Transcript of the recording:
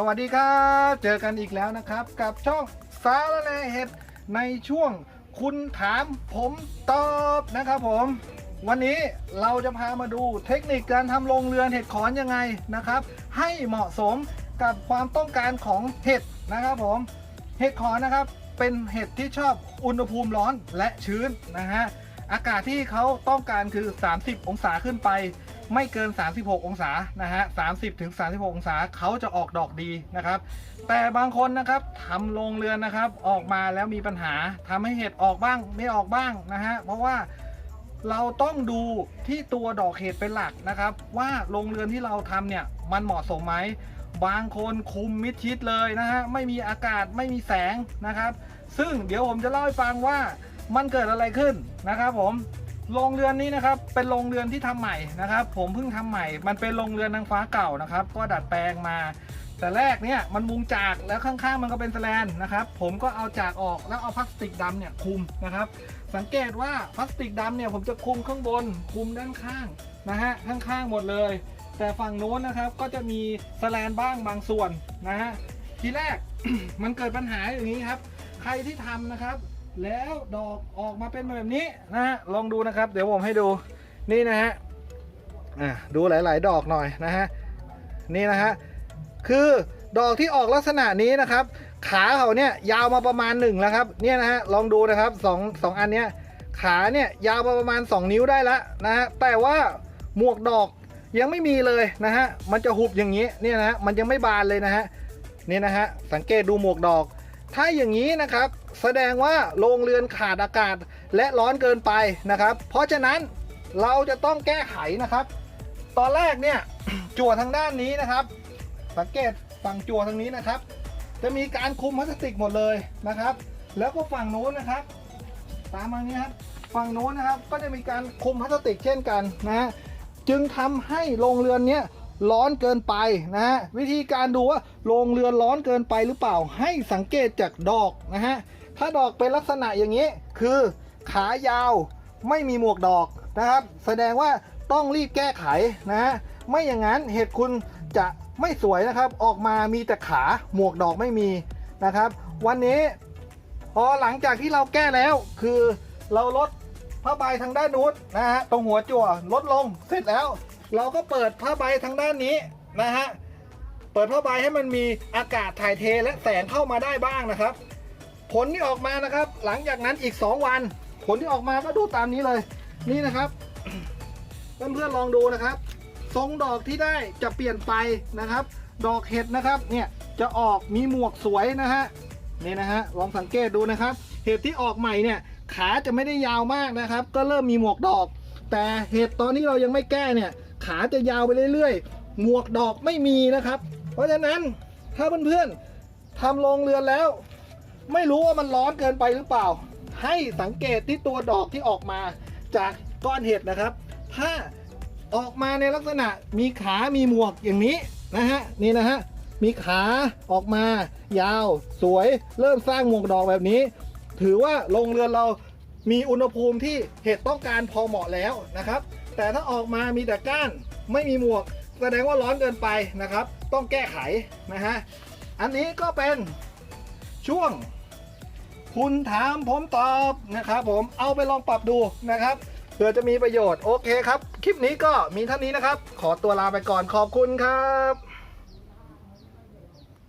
สวัสดีครับ เจอกันอีกแล้วนะครับ กับช่องสารแหนเห็ดในช่วงคุณถามผมตอบนะครับผม วันนี้เราจะพามาดูเทคนิคการทำโรงเรือนเห็ดขอนยังไงนะครับ ให้เหมาะสมกับความต้องการของเห็ดนะครับผม เห็ดขอนนะครับเป็นเห็ดที่ชอบอุณหภูมิร้อนและชื้นนะฮะอากาศที่เขาต้องการคือ 30 องศาขึ้นไป ไม่เกิน 36 องศานะฮะ 30 ถึง 36 องศาเขาจะออกดอกดีนะครับ แต่บางคนนะครับทำโรงเรือนนะครับ ออกมาแล้วมีปัญหาทำให้เห็ดออกบ้างไม่ออกบ้างนะฮะ เพราะว่าเราต้องดูที่ตัวดอกเห็ดเป็นหลักนะครับ ว่าโรงเรือนที่เราทำเนี่ยมันเหมาะสมไหมบางคนคุมมิดชิดเลยนะฮะไม่มีอากาศไม่มีแสงนะครับ ซึ่งเดี๋ยวผมจะเล่าให้ฟังว่ามันเกิดอะไรขึ้นนะครับผม โรงเรือนนี้นะครับเป็นโรงเรือนที่ทำใหม่นะครับ ผมเพิ่งทำใหม่ มันเป็นโรงเรือนนางฟ้าเก่านะครับ ก็ดัดแปลงมา แต่แรกเนี่ยมันมุงจากแล้วข้างๆมันก็เป็นแสแลนนะครับ ผมก็เอาจากออกแล้วเอาพลาสติกดำเนี่ยคุมนะครับ สังเกตว่าพลาสติกดำเนี่ยผมจะคุมข้างบนคุมด้านข้างนะฮะข้างๆหมดเลย แต่ฝั่งโน้นนะครับก็จะมีสแลนบ้างบางส่วนนะฮะทีแรกมันเกิดปัญหาอย่างนี้ครับ ใครที่ทำนะครับ แล้วดอกออกมาเป็นแบบนี้นะฮะลองดูนะครับ เดี๋ยวผมให้ดูนี่นะฮะอะดูหลาย ๆ ดอกหน่อยนะฮะนี่นะฮะคือดอกที่ออกลักษณะนี้นะครับ ขาเขาเนี่ยยาวมาประมาณหนึ่งแล้วครับเนี่ยนะฮะลองดูนะครับสองสองอันเนี้ยขาเนี่ยยาวมาประมาณ 2 นิ้วได้แล้วนะฮะแต่ว่าหมวกดอกยังไม่มีเลยนะฮะมันจะหุบอย่างนี้เนี่ยนะฮะมันยังไม่บานเลยนะฮะนี่นะฮะสังเกตดูหมวกดอก ถ้าอย่างนี้นะครับ แสดงว่าโรงเรือนขาดอากาศและร้อนเกินไปนะครับ เพราะฉะนั้นเราจะต้องแก้ไขนะครับ ตอนแรกเนี่ยจั่วทางด้านนี้นะครับ สังเกตฝั่งจั่วทางนี้นะครับ จะมีการคุมพลาสติกหมดเลยนะครับ แล้วก็ฝั่งโน้นนะครับ ตามมาเนี้ครับฝั่งโน้นนะครับก็จะมีการคุมพลาสติกเช่นกันนะฮะจึงทำให้โรงเรือนเนี้ยร้อนเกินไปนะฮะวิธีการดูว่าโรงเรือนร้อนเกินไปหรือเปล่าให้สังเกตจากดอกนะฮะ ถ้าดอกเป็นลักษณะอย่างนี้ คือขายาวไม่มีหมวกดอกนะครับ แสดงว่าต้องรีบแก้ไขนะฮะไม่อย่างนั้นเห็ดคุณจะไม่สวยนะครับ ออกมามีแต่ขาหมวกดอกไม่มีนะครับ วันนี้พอหลังจากที่เราแก้แล้วคือเราลดผ้าใบทางด้านนู้นนะฮะตรงหัวจั่วลดลงเสร็จแล้ว เราก็เปิดผ้าใบทางด้านนี้นะฮะเปิดผ้าใบให้มันมีอากาศถ่ายเทและแสงเข้ามาได้บ้างนะครับ ผลที่ออกมานะครับ หลังจากนั้นอีก 2 วัน ผลที่ออกมาก็ดูตามนี้เลย นี่นะครับเพื่อนๆลองดูนะครับ ทรงดอกที่ได้จะเปลี่ยนไปนะครับ ดอกเห็ดนะครับเนี่ยจะออกมีหมวกสวยนะฮะนี่นะฮะลองสังเกตดูนะครับ เห็ดที่ออกใหม่เนี่ยขาจะไม่ได้ยาวมากนะครับ ก็เริ่มมีหมวกดอก แต่เห็ดตอนนี้เรายังไม่แก้เนี่ย ขาจะยาวไปเรื่อยๆ หมวกดอกไม่มีนะครับ เพราะฉะนั้นถ้าเพื่อนๆทำโรงเรือนแล้ว ไม่รู้ว่ามันร้อนเกินไปหรือเปล่า ให้สังเกตที่ตัวดอกที่ออกมาจากก้อนเห็ดนะครับ ถ้าออกมาในลักษณะมีขามีหมวกอย่างนี้นะฮะนี่นะฮะมีขาออกมา ยาว สวย เริ่มสร้างหมวกดอกแบบนี้ ถือว่าโรงเรือนเรามีอุณหภูมิที่เห็ดต้องการพอเหมาะแล้วนะครับ แต่ถ้าออกมามีแต่ก้านไม่มีหมวก แสดงว่าร้อนเกินไปนะครับ ต้องแก้ไขนะฮะอันนี้ก็เป็นช่วง คุณถามผมตอบนะครับผมเอาไปลองปรับดูนะครับเผื่อจะมีประโยชน์โอเคครับ คลิปนี้ก็มีเท่านี้นะครับ ขอตัวลาไปก่อนขอบคุณครับ